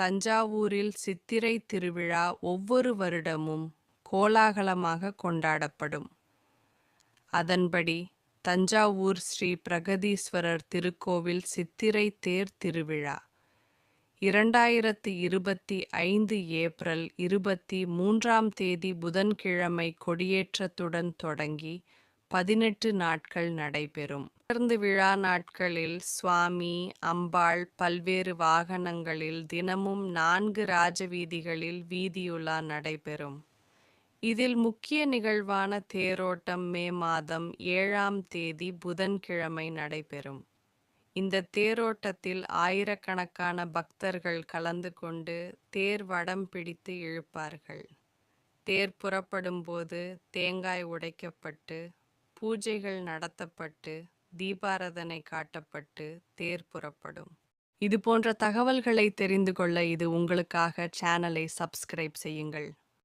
தஞ்சாவூரில் சித்திரை திருவிழா ஒவ்வொரு வருடமும் கோலாகலமாக கொண்டாடப்படும். அதன்படி தஞ்சாவூர் ஸ்ரீ பிரகதீஸ்வரர் திருக்கோவில் சித்திரை தேர் திருவிழா இரண்டாயிரத்தி இருபத்தி ஐந்து ஏப்ரல் இருபத்தி மூன்றாம் தேதி புதன்கிழமை கொடியேற்றத்துடன் தொடங்கி பதினெட்டு நாட்கள் நடைபெறும். தொடர்ந்து விழா நாட்களில் சுவாமி அம்பாள் பல்வேறு வாகனங்களில் தினமும் நான்கு ராஜவீதிகளில் வீதியுலா நடைபெறும். இதில் முக்கிய நிகழ்வான தேரோட்டம் மே மாதம் ஏழாம் தேதி புதன்கிழமை நடைபெறும். இந்த தேரோட்டத்தில் ஆயிரக்கணக்கான பக்தர்கள் கலந்து கொண்டு தேர் வடம் பிடித்து இழுப்பார்கள். தேர் புறப்படும் போது தேங்காய் உடைக்கப்பட்டு பூஜைகள் நடத்தப்பட்டு தீபாரதனை காட்டப்பட்டு தேர் புறப்படும். இது போன்ற தகவல்களை தெரிந்து கொள்ள இது உங்களுக்காக சேனலை சப்ஸ்கிரைப் செய்யுங்கள்.